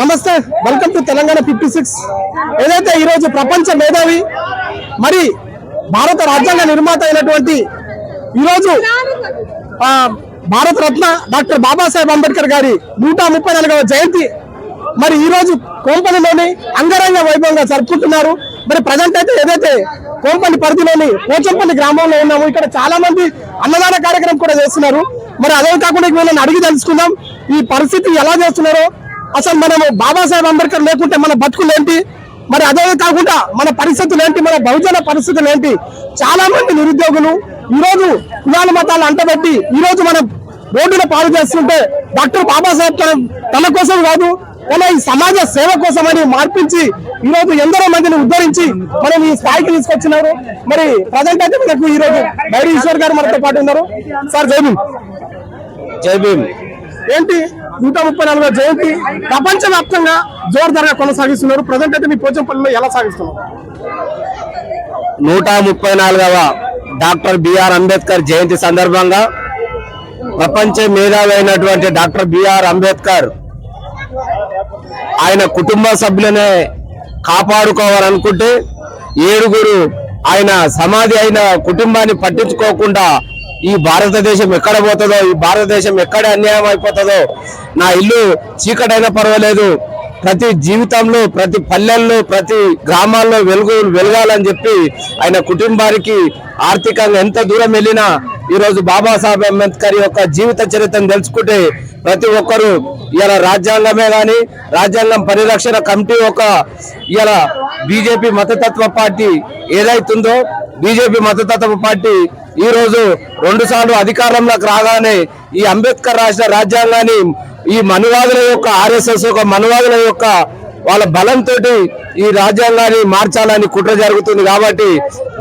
నమస్తే welcome to Telangana fifty six ఏదైతే ఈరోజు ప్రపంచ మేధావి మరి భారత రాజ్యాంగ నిర్మాత అయినటువంటి ఈరోజు ఆ, భారత రత్న డాక్టర్ బాబాసాహెబ్ అంబేద్కర్ గారి నూట ముప్పై నాలుగవ జయంతి మరి ఈ రోజు కోంపల్లిలోని అంగరంగ వైభవంగా జరుపుకుంటున్నారు. మరి ప్రజెంట్ అయితే ఏదైతే కోంపల్లి పరిధిలోని పోచంపల్లి గ్రామంలో ఉన్నాము ఇక్కడ చాలా మంది అన్నదాన కార్యక్రమం కూడా చేస్తున్నారు. మరి అదే కాకుండా వీళ్ళని అడిగి తెలుసుకుందాం ఈ పరిస్థితి ఎలా చేస్తున్నారో అసలు మనము బాబాసాహెబ్ అంబేద్కర్ లేకుంటే మన బతుకులు ఏంటి మరి అదే కాకుండా మన పరిస్థితులు ఏంటి మన బహుజన పరిస్థితులు ఏంటి చాలా మంది నిరుద్యోగులు ఈ రోజు కులాల మతాలు అంటబెట్టి ఈ రోజు మనం రోడ్డున పాలు చేస్తుంటే డాక్టర్ బాబాసాహెబ్ తన తన కోసం కాదు తన ఈ సమాజ సేవ కోసం అని మార్పించి ఈ రోజు ఎందరో మందిని ఉద్ధరించి మనం ఈ స్థాయికి తీసుకొచ్చినారు. మరి ప్రజెంట్ అయితే మనకు ఈ రోజు బైరి ఈశ్వర్ గారు మనతో పాటు ఉన్నారు. సార్ జై భీమ్. జై భీమ్. ఏంటి? నూట ముప్పై నాలుగో జయంతి ప్రపంచ వ్యాప్తంగా జోరుదారుగా కొనసాగిస్తున్నారు. ప్రజెంట్ అయితే మీ పోచంపల్లిలో ఎలా సాగిస్తున్నారు? నూట ముప్పై నాలుగవ డాక్టర్ బిఆర్ అంబేద్కర్ జయంతి సందర్భంగా ప్రపంచ మేధావైనటువంటి అయినటువంటి డాక్టర్ బిఆర్ అంబేద్కర్ ఆయన కుటుంబ సభ్యులనే కాపాడుకోవాలనుకుంటే ఏడుగురు ఆయన సమాధి అయిన కుటుంబాన్ని పట్టించుకోకుండా ఈ భారతదేశం ఎక్కడ పోతుందో ఈ భారతదేశం ఎక్కడ అన్యాయం అయిపోతుందో నా ఇల్లు చీకటైనా పర్వాలేదు. ప్రతి జీవితంలో ప్రతి పల్లెల్లో ప్రతి గ్రామాల్లో వెలుగు వెలగాలని చెప్పి ఆయన కుటుంబానికి ఆర్థికంగా ఎంత దూరం వెళ్ళినా ఈరోజు బాబాసాహెబ్ అంబేద్కర్ యొక్క జీవిత చరిత్రను తెలుసుకుంటే ప్రతి ఒక్కరూ ఇలా రాజ్యాంగమే కానీ రాజ్యాంగం పరిరక్షణ కమిటీ ఒక ఇలా బీజేపీ మతతత్వ పార్టీ ఏదైతుందో బీజేపీ మతతత్వ పార్టీ ఈ రోజు రెండు సార్లు అధికారంలోకి రాగానే ఈ అంబేద్కర్ రాసిన రాజ్యాంగాన్ని ఈ మనువాదుల యొక్క ఆర్ఎస్ఎస్ యొక్క మనువాదుల యొక్క వాళ్ళ బలంతో ఈ రాజ్యాంగాన్ని మార్చాలని కుట్ర జరుగుతుంది కాబట్టి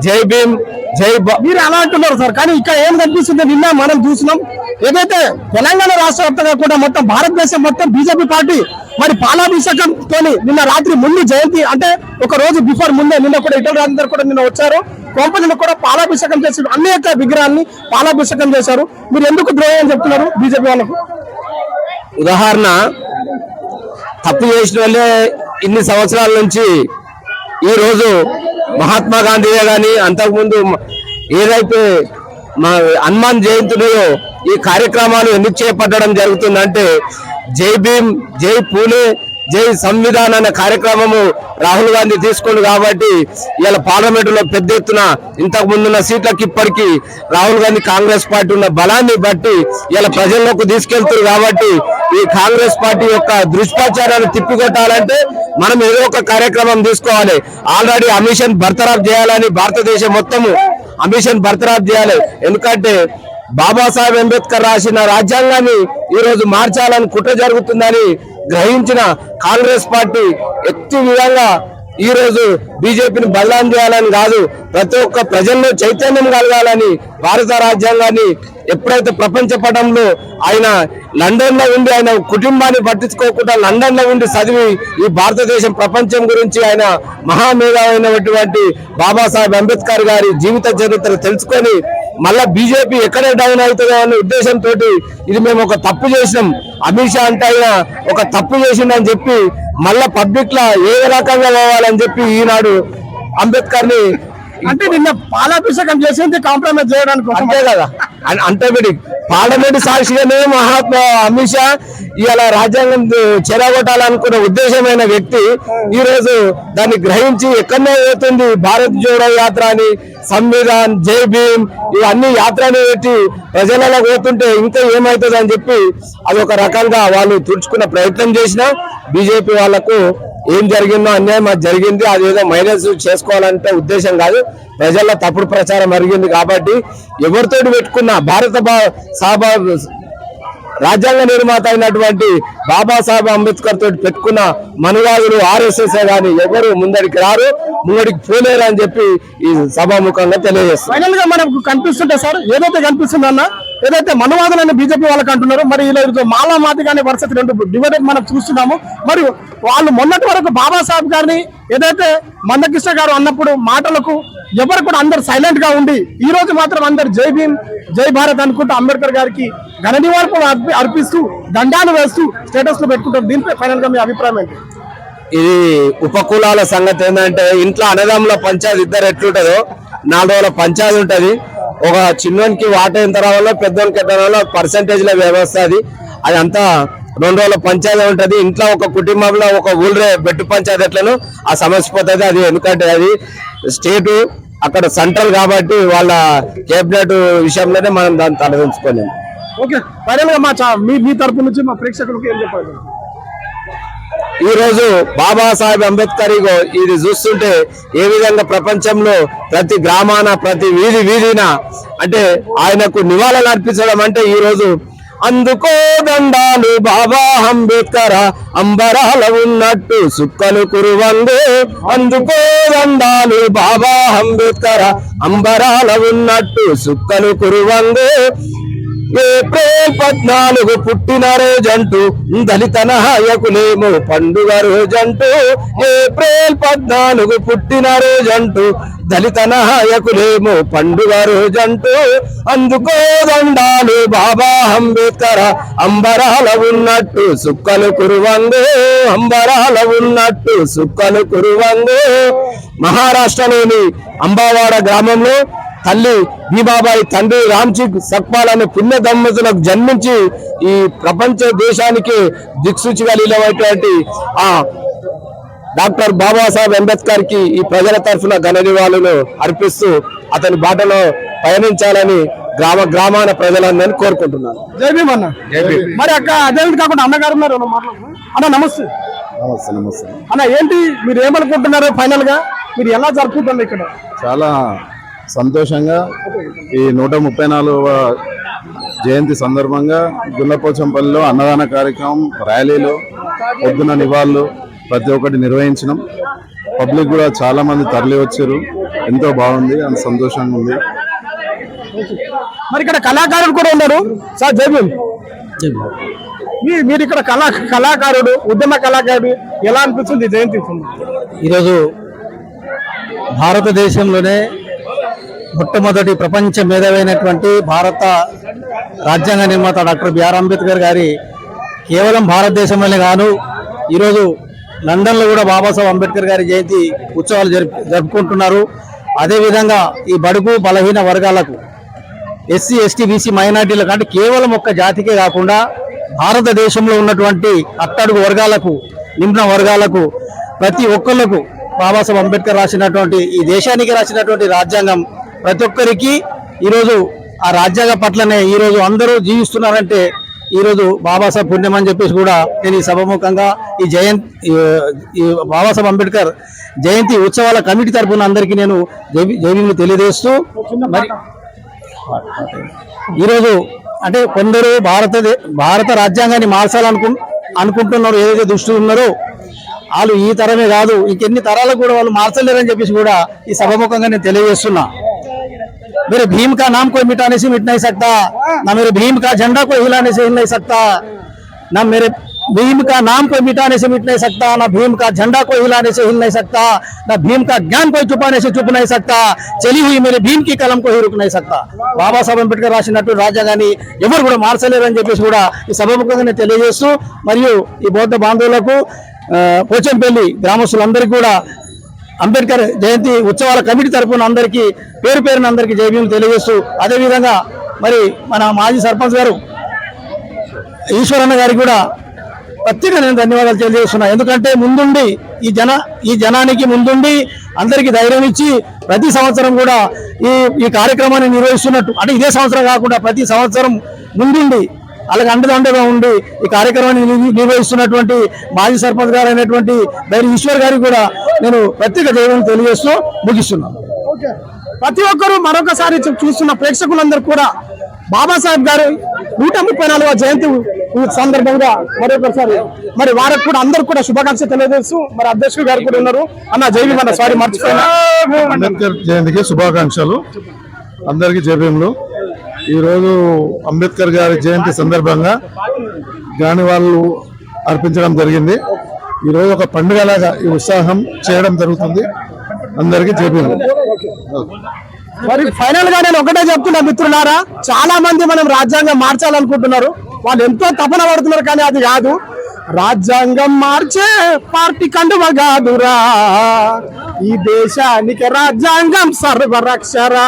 జై భీమ్ జై మీరు అలా అంటున్నారు సార్. కానీ ఇక్కడ ఏం కనిపిస్తుంది? నిన్న మనం చూసినాం ఏదైతే తెలంగాణ రాష్ట్ర వ్యాప్తంగా కూడా మొత్తం భారతదేశం మొత్తం బీజేపీ పార్టీ మరి పాలాభిషేకంతో నిన్న రాత్రి ముందు జయంతి అంటే ఒక రోజు బిఫోర్ ముందే నిన్న కూడా ఇటల్ రాజేందర్ కూడా నిన్న వచ్చారు. కొంపల్లిలో కూడా పాలాభిషేకం చేసి అనేక విగ్రహాన్ని పాలాభిషేకం చేశారు. మీరు ఎందుకు ద్రోహం చెప్తున్నారు బీజేపీ వాళ్ళకు? ఉదాహరణ తప్పు చేసిన వాళ్ళే ఇన్ని సంవత్సరాల నుంచి ఈరోజు మహాత్మా గాంధీయే కానీ అంతకుముందు ఏదైతే మా హనుమాన్ జయంతులు ఈ కార్యక్రమాలు ఎందుకు చేపట్టడం జరుగుతుందంటే జై భీమ్ జై పూలే జై సంవిధాన్ అనే కార్యక్రమము రాహుల్ గాంధీ తీసుకుంది కాబట్టి ఇలా పార్లమెంటులో పెద్ద ఎత్తున ఇంతకు ముందున్న సీట్లకి ఇప్పటికీ రాహుల్ గాంధీ కాంగ్రెస్ పార్టీ ఉన్న బలాన్ని బట్టి ఇలా ప్రజల్లోకి తీసుకెళ్తున్నారు కాబట్టి ఈ కాంగ్రెస్ పార్టీ యొక్క దుష్ప్రచారాన్ని తిప్పికొట్టాలంటే మనం ఏదో ఒక కార్యక్రమం తీసుకోవాలి. ఆల్రెడీ అమిషన్ బర్తరాఫ్ చేయాలని భారతదేశం మొత్తము అమిషన్ బర్తరాఫ్ చేయాలి. ఎందుకంటే బాబాసాహెబ్ అంబేద్కర్ రాసిన రాజ్యాంగాన్ని ఈ రోజు మార్చాలని కుట్ర జరుగుతుందని గ్రహించిన కాంగ్రెస్ పార్టీ ఎత్తి విధంగా ఈ రోజు బీజేపీని బదలాం చేయాలని కాదు ప్రతి ఒక్క ప్రజల్లో చైతన్యం కలగాలని భారత రాజ్యాంగాన్ని ఎప్పుడైతే ప్రపంచ పటంలో ఆయన లండన్లో ఉండి ఆయన కుటుంబాన్ని పట్టించుకోకుండా లండన్లో ఉండి చదివి ఈ భారతదేశం ప్రపంచం గురించి ఆయన మహామేధావైనటువంటి బాబాసాహెబ్ అంబేద్కర్ గారి జీవిత చరిత్ర తెలుసుకొని మళ్ళా బీజేపీ ఎక్కడ డౌన్ అవుతుందో అనే ఉద్దేశంతో ఇది మేము ఒక తప్పు చేసినాం. అమిత్ షా అంటే ఆయన ఒక తప్పు చేసిండని చెప్పి మళ్ళా పబ్లిక్ లా ఏ రకంగా పోవాలని చెప్పి ఈనాడు అంబేద్కర్ని అంటే నిన్న పాలాభిషేకం చేసింది కాంప్రమైజ్ చేయడానికి. అంతే కదా. అంటే వీడి పార్లమెంట్ సాక్షిగానే మహాత్మా అమిత్ షా ఇవాళ రాజ్యాంగం చెరగొట్టాలనుకున్న ఉద్దేశమైన వ్యక్తి. ఈ రోజు దాన్ని గ్రహించి ఎక్కడనే పోతుంది భారత్ జోడో యాత్ర అని సంవిధాన్ జై భీమ్ ఇవన్నీ యాత్రని పెట్టి ప్రజలలో పోతుంటే ఇంకా ఏమవుతుంది అని చెప్పి అది ఒక రకంగా వాళ్ళు తుడుచుకున్న ప్రయత్నం చేసినా బీజేపీ వాళ్ళకు ఏం జరిగిందో అన్యాయం అది జరిగింది అది ఏదో మైనస్ చేసుకోవాలంటే ఉద్దేశం కాదు. ప్రజల్లో తప్పుడు ప్రచారం జరిగింది కాబట్టి ఎవరితోటి పెట్టుకున్న భారత సాబా రాజ్యాంగ నిర్మాత అయినటువంటి బాబాసాహెబ్ అంబేద్కర్ తోటి పెట్టుకున్న మనువాదులు ఆర్ఎస్ఎస్ కానీ ఎవరు ముందడికి రారు ముందడికి పోలేరు అని చెప్పి ఈ సభాముఖంగా తెలియజేస్తారు ఫైనల్గా మనకు కనిపిస్తుంటే సార్ ఏదైతే కనిపిస్తుందన్నా ఏదైతే మనువాదులని బీజేపీ వాళ్ళకి అంటున్నారు మరి ఇలా ఇదిగో మాలా కానీ వరుసకి రెండు డివైడెడ్ మనం చూస్తున్నాము. మరి వాళ్ళు మొన్నటి వరకు బాబాసాహెబ్ గారిని ఏదైతే మందకృష్ణ గారు అన్నప్పుడు మాటలకు ఎవరు కూడా అందరు సైలెంట్గా ఉండి ఈ రోజు మాత్రం అందరు జై భీమ్ జై భారత్ అనుకుంటూ అంబేద్కర్ గారికి ఘన నివాళులు అర్పి- అర్పిస్తూ దండాలు వేస్తూ స్టేటస్లో పెట్టుకుంటారు. దీనిపై ఫైనల్గా మీ అభిప్రాయం ఏంటి? ఇది ఉపకులాల సంగతి ఏంటంటే ఇంట్లో అన్నదమ్ముల పంచాయతీ ఇద్దరు ఎట్లుంటదో నాలుగు రోజుల పంచాయతీ ఉంటది. ఒక చిన్నోనికి వాట ఎంత రావాలో పెద్దోనికి ఎంత రావాలో పర్సంటేజ్ల వ్యవస్థ అది. అది అంతా రెండు రోజుల పంచాయతీ ఉంటది. ఇంట్లో ఒక కుటుంబంలో ఒక ఊళ్ళో బెట్టు పంచాయతీ ఎట్లను ఆ సమస్య పోతుంది. అది ఎందుకంటే అది స్టేట్ అక్కడ సెంట్రల్ కాబట్టి వాళ్ళ కేబినెట్ విషయంలోనే మనం దాన్ని తలదించుకోలేము. ఓకే. ఫైనల్ మా మీ మీ తరపు నుంచి మా ప్రేక్షకులకు ఏం చెప్పాలి? ఈ రోజు బాబాసాహెబ్ అంబేద్కర్ ఇగో ఇది చూస్తుంటే ఏ విధంగా ప్రపంచంలో ప్రతి గ్రామాన ప్రతి వీధి వీధిన అంటే ఆయనకు నివాళులు అర్పించడం అంటే ఈ రోజు అందుకో దండాలు బాబా అంబేద్కర్ అంబరాల ఉన్నట్టు సుక్కలు కురువందు. అందుకో దండాలు బాబా అంబేద్కర్ అంబరాల ఉన్నట్టు సుక్కలు కురువందు. ఏప్రిల్ పద్నాలుగు పుట్టిన రోజంటూ దళిత నాయకులేమో పండుగ రోజంటూ. ఏప్రిల్ పద్నాలుగు పుట్టిన రోజంటూ దళిత నాయకులేమో పండుగ రోజంటూ. అందుకో దండాలు బాబా అంబేద్కర్ అంబరాల ఉన్నట్టు సుక్కలు కురువంగు. అంబరాల ఉన్నట్టు సుక్కలు కురువంగు. మహారాష్ట్రలోని అంబావాడ గ్రామంలో తల్లి భీమాబాయి తండ్రి రామ్జీ సక్పాల్ అనే పుణ్య దంపతులకు జన్మించి ఈ ప్రపంచ దేశానికి దిక్సూచి కలిగినటువంటి ఆ డాక్టర్ బాబాసాహెబ్ అంబేద్కర్కి ఈ ప్రజల తరఫున ఘన నివాళులు అర్పిస్తూ అతని బాటలో పయనించాలని గ్రామ గ్రామాన ప్రజలందరినీ కోరుకుంటున్నాను. మరి అక్క అదే కాకుండా అన్నగారు ఉన్నారు అన్న నమస్తే. నమస్తే నమస్తే. అన్న ఏంటి మీరు ఏమనుకుంటున్నారు ఫైనల్గా మీరు ఎలా జరుపుకుంటున్నారు ఇక్కడ? చాలా సంతోషంగా ఈ నూట ముప్పై నాలుగవ జయంతి సందర్భంగా గుల్లపోచంపల్లిలో అన్నదాన కార్యక్రమం ర్యాలీలు పొద్దున నివాళులు ప్రతి ఒక్కటి నిర్వహించినాం. పబ్లిక్ కూడా చాలా మంది తరలి వచ్చారు. ఎంతో బాగుంది అంత సంతోషంగా ఉంది. మరి ఇక్కడ కళాకారుడు కూడా ఉన్నారు. సార్ జై భీమ్. మీ- మీరు ఇక్కడ కళా కళాకారుడు ఉద్యమ కళాకారుడు ఎలా అనిపిస్తుంది జయంతి ఈరోజు భారతదేశంలోనే మొట్టమొదటి ప్రపంచ మేధావైనటువంటి భారత రాజ్యాంగ నిర్మాత డాక్టర్ బిఆర్ అంబేద్కర్ గారి కేవలం భారతదేశంలోనే కాను ఈరోజు లండన్లో కూడా బాబాసాహెబ్ అంబేద్కర్ గారి జయంతి ఉత్సవాలు జరుపు జరుపుకుంటున్నారు. అదేవిధంగా ఈ బడుగు బలహీన వర్గాలకు ఎస్సీ ఎస్టీ బీసీ మైనార్టీలకు అంటే కేవలం ఒక్క జాతికే కాకుండా భారతదేశంలో ఉన్నటువంటి అట్టడుగు వర్గాలకు నిమ్న వర్గాలకు ప్రతి ఒక్కళ్ళకు బాబాసాహెబ్ అంబేద్కర్ రాసినటువంటి ఈ దేశానికి రాసినటువంటి రాజ్యాంగం ప్రతి ఒక్కరికి ఈరోజు ఆ రాజ్యాంగ పట్లనే ఈరోజు అందరూ జీవిస్తున్నారంటే ఈరోజు బాబాసాహెబ్ పుణ్యం అని చెప్పేసి కూడా నేను ఈ సభముఖంగా ఈ జయంతి ఈ బాబాసాహెబ్ అంబేద్కర్ జయంతి ఉత్సవాల కమిటీ తరఫున అందరికీ నేను జై- తెలియజేస్తూ మరి ఈరోజు అంటే కొందరు భారత భారత రాజ్యాంగాన్ని మార్చాలనుకు అనుకుంటున్నారు ఏదైతే దృష్టి ఉన్నారో వాళ్ళు ఈ తరమే కాదు ఇంకెన్ని తరాలకు కూడా వాళ్ళు మార్చలేరని చెప్పేసి కూడా ఈ సభముఖంగా నేను తెలియజేస్తున్నా. मेरे भीम का नाम कोई मिटाने से मिट नहीं सकता ना मेरे भीम का झंडा कोई हिलाने से हिल नहीं सकता ना मेरे भीम का नाम कोई मिटाने से मिट नहीं सकता ना भीम का झंडा कोई हिलाने से हिल नहीं सकता ना भीम का ज्ञान कोई छुपाने से चुप नहीं सकता चली हुई मेरे भीम की कलम को ही रुक नहीं सकता బాబాసాహెబ్ అంబేద్కర్ రాసినట్టు రాజ్యాంగాన్ని ఎవరు కూడా మార్చలేరని చెప్పేసి కూడా ఈ సభముఖంగా నేను తెలియజేస్తూ మరియు ఈ బౌద్ధ బాంధవులకు ఆ, పోచంపల్లి గ్రామస్తులందరికీ కూడా అంబేద్కర్ జయంతి ఉత్సవాల కమిటీ తరఫున అందరికీ పేరు పేరున అందరికీ జయభీం తెలియజేస్తూ అదేవిధంగా మరి మన మాజీ సర్పంచ్ గారు ఈశ్వరన్న గారికి కూడా ప్రత్యేక నేను ధన్యవాదాలు తెలియజేస్తున్నా. ఎందుకంటే ముందుండి ఈ జన ఈ జనానికి ముందుండి అందరికీ ధైర్యం ఇచ్చి ప్రతి సంవత్సరం కూడా ఈ ఈ కార్యక్రమాన్ని నిర్వహిస్తున్నట్టు అంటే ఇదే సంవత్సరం కాకుండా ప్రతి సంవత్సరం ముందుండి అలాగే అండదండగా ఉండి ఈ కార్యక్రమాన్ని నిర్వ- నిర్వహిస్తున్నటువంటి మాజీ సర్పంచ్ గారు అయినటువంటి బైరి ఈశ్వర్ గారికి కూడా నేను ప్రత్యేక జైవం తెలియజేస్తూ ముగిస్తున్నాను. ఓకే. ప్రతి ఒక్కరూ మరొకసారి చూస్తున్న ప్రేక్షకులందరూ కూడా బాబాసాహెబ్ గారు నూట ముప్పై నాలుగవ జయంతి సందర్భంగా మరొకసారి మరి వారికి కూడా అందరికి కూడా శుభాకాంక్షలు తెలియజేస్తూ మరి అధ్యక్షుడు గారు కూడా ఉన్నారు. అన్న జైవి మన సారీ మర్చిపోయినా. అంబేద్కర్ జయంతికి శుభాకాంక్షలు. అందరికీ జయభీములు ఈరోజు అంబేద్కర్ గారి జయంతి సందర్భంగా గాని వాళ్ళు అర్పించడం జరిగింది. ఈరోజు ఒక పండుగలాగా ఈ ఉత్సాహం చేయడం జరుగుతుంది. అందరికీ చెప్పింది మరి ఫైనల్గా నేను ఒకటే చెప్తున్నా మిత్రులారా చాలా మంది మనం రాజ్యాంగం మార్చాలనుకుంటున్నారు. వాళ్ళు ఎంతో తపన పడుతున్నారు కానీ అది కాదు. రాజ్యాంగం మార్చే పార్టీ కండువ కాదురా. ఈ దేశానికి రాజ్యాంగం సర్వరక్షరా.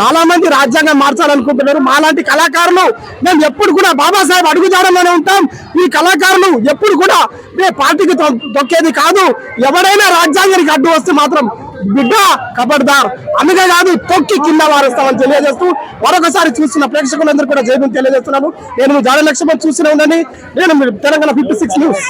చాలా మంది రాజ్యాంగం మార్చాలనుకుంటున్నారు. మాలాంటి కళాకారులు మేము ఎప్పుడు కూడా బాబాసాహెబ్ అడుగుజాడలోనే ఉంటాం. ఈ కళాకారులు ఎప్పుడు కూడా మే పార్టీకి తొ- తొక్కేది కాదు. ఎవరైనా రాజ్యాంగానికి అడ్డు వస్తే మాత్రం బిడ్డ కబడ్దార్. అందుకే కాదు తొక్కి కింద వారుస్తామని తెలియజేస్తూ మరొకసారి చూస్తున్న ప్రేక్షకులందరూ కూడా జైబుని తెలియజేస్తున్నాను నేను జాడ లక్ష్మణ్ చూసిన ఉండండి. నేను తెలంగాణ ఫిఫ్టీ సిక్స్ న్యూస్